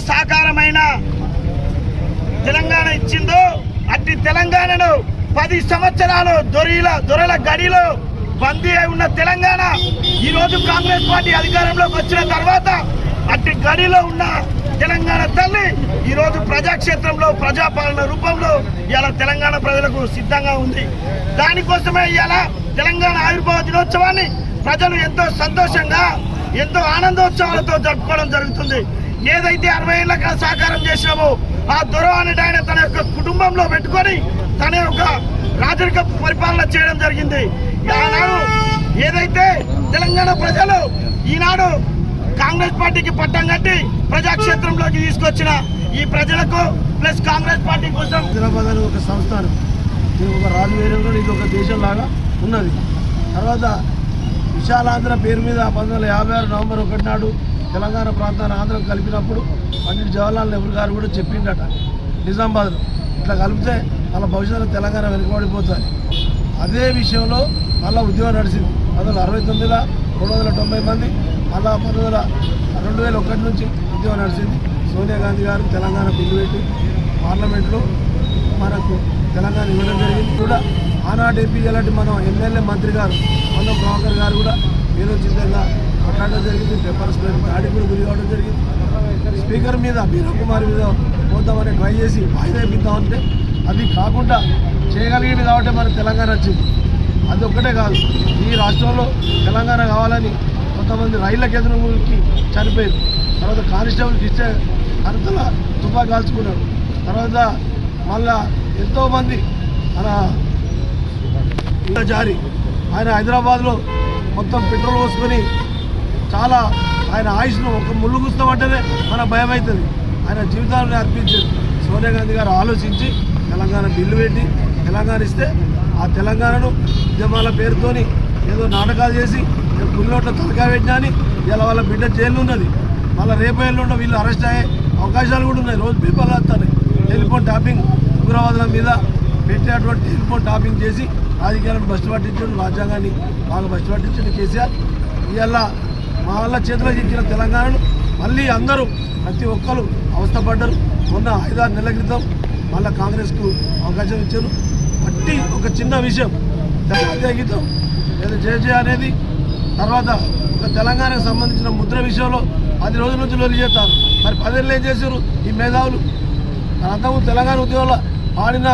సాకారమైన తెలంగాణ ఇచ్చిందో అట్టి తెలంగాణను పది సంవత్సరాలు దొరిల దొరల గడిలో బందీ అయి ఉన్న తెలంగాణ ఈ రోజు కాంగ్రెస్ పార్టీ అధికారంలోకి వచ్చిన తర్వాత అట్టి గడిలో ఉన్న తెలంగాణ తల్లి ఈరోజు ప్రజాక్షేత్రంలో ప్రజాపాలన రూపంలో ఇలా తెలంగాణ ప్రజలకు సిద్ధంగా ఉంది. దానికోసమే ఇలా తెలంగాణ ఆవిర్భావ దినోత్సవాన్ని ప్రజలు ఎంతో సంతోషంగా ఎంతో ఆనందోత్సవాలతో జరుపుకోవడం జరుగుతుంది. ఏదైతే అరవై ఏళ్ళ సహకారం చేసినామో ఆ దొర అనేది ఆయన తన యొక్క కుటుంబంలో పెట్టుకొని తన యొక్క రాజరిక పరిపాలన చేయడం జరిగింది. ఆనాడు ఏదైతే తెలంగాణ ప్రజలు ఈనాడు కాంగ్రెస్ పార్టీకి పట్టం కట్టి ప్రజాక్షేత్రంలోకి తీసుకొచ్చిన ఈ ప్రజలకు ప్లస్ కాంగ్రెస్ పార్టీ కోసం హైదరాబాద్ అనే ఒక సంస్థానం. ఇది ఒక రాజు వేరంలో ఇది ఒక దేశంలాగా ఉన్నది. తర్వాత విశాలాంధ్ర పేరు మీద పంతొమ్మిది వందల యాభై ఆరు నవంబర్ ఒకటి నాడు తెలంగాణ ప్రాంతాన్ని ఆంధ్రం కలిపినప్పుడు పండిట్ జవహర్లాల్ నెహ్రూ గారు కూడా చెప్పిండట. నిజామాబాద్లో ఇట్లా కలిపితే వాళ్ళ భవిష్యత్తులో తెలంగాణ వెనుకబడిపోతుంది. అదే విషయంలో మళ్ళీ ఉద్యోగం నడిచింది. పంతొమ్మిది వందల అరవై తొమ్మిదిలో రెండు వందల తొంభై మంది మళ్ళా పంతొమ్మిది వందల రెండు వేల ఒకటి నుంచి ఉద్యోగం నడిచింది. సోనియా గాంధీ గారు తెలంగాణ బిల్లు పెట్టి పార్లమెంట్లో మనకు తెలంగాణ ఇవ్వడం జరిగింది. కూడా ఆనాడు ఎంపీ ఎలాంటి మనం ఎమ్మెల్యే మంత్రి గారు మన ప్రభాకర్ గారు కూడా వీరోచితంగా కొట్లాడడం జరిగింది. పేపర్ స్ప్రే దాడి కూడా గురి కావడం జరిగింది. స్పీకర్ మీద బీరా కుమార్ మీద పోద్దామని ట్రై చేసి వాయిదా ఇద్దామంటే అది కాకుండా చేయగలిగింది కాబట్టి మనకు తెలంగాణ వచ్చింది. అది ఒక్కటే కాదు ఈ రాష్ట్రంలో తెలంగాణ కావాలని కొంతమంది రైళ్ళ కేంద్రంకి చనిపోయారు. తర్వాత కానిస్టేబుల్కి ఇచ్చే అంతల తుపా కాల్చుకున్నాడు తర్వాత మళ్ళా ఎంతోమంది మన జారి ఆయన హైదరాబాద్లో మొత్తం పెట్రోల్ పోసుకొని చాలా ఆయన ఆయుష్ను ఒక ముళ్ళు గుస్తామంటేనే మన భయం అవుతుంది ఆయన జీవితాలను అర్పించారు. సోనియా గాంధీ గారు ఆలోచించి తెలంగాణ బిల్లు పెట్టి తెలంగాణ ఇస్తే ఆ తెలంగాణను ఉద్యమాల పేరుతోని ఏదో నాటకాలు చేసి పుల్లోట్ల తలకా పెట్టినాని ఇలా వాళ్ళ బిడ్డ జైలు ఉన్నది. మళ్ళీ రేపు ఎల్లుండో వీళ్ళు అరెస్ట్ అయ్యే అవకాశాలు కూడా ఉన్నాయి. రోజు పేపర్లు వస్తాయి టెలిఫోన్ టాపింగ్ ఉగ్రవాదుల మీద పెట్టేటువంటి టెలిఫోన్ టాపింగ్ చేసి రాజకీయాలను బస్సు పట్టించండి రాజ్యాంగాన్ని బాగా బస్సు పట్టించండి కేసీఆర్. ఇవాళ మా వాళ్ళ చేతిలో ఇచ్చిన తెలంగాణను మళ్ళీ అందరూ ప్రతి ఒక్కరు అవస్థపడ్డారు. మొన్న ఐదారు నెలల క్రితం మళ్ళీ కాంగ్రెస్కు అవకాశం ఇచ్చారు. బట్టి ఒక చిన్న విషయం జాతీయ గీతం లేదా జయజయ అనేది తర్వాత ఒక తెలంగాణకు సంబంధించిన ముద్ర విషయంలో పది రోజుల నుంచి లొల్లి చేస్తారు. మరి పదేళ్ళు ఏం చేశారు ఈ మేధావులు. అంతకు తెలంగాణ ఉద్యోగంలో పాడిన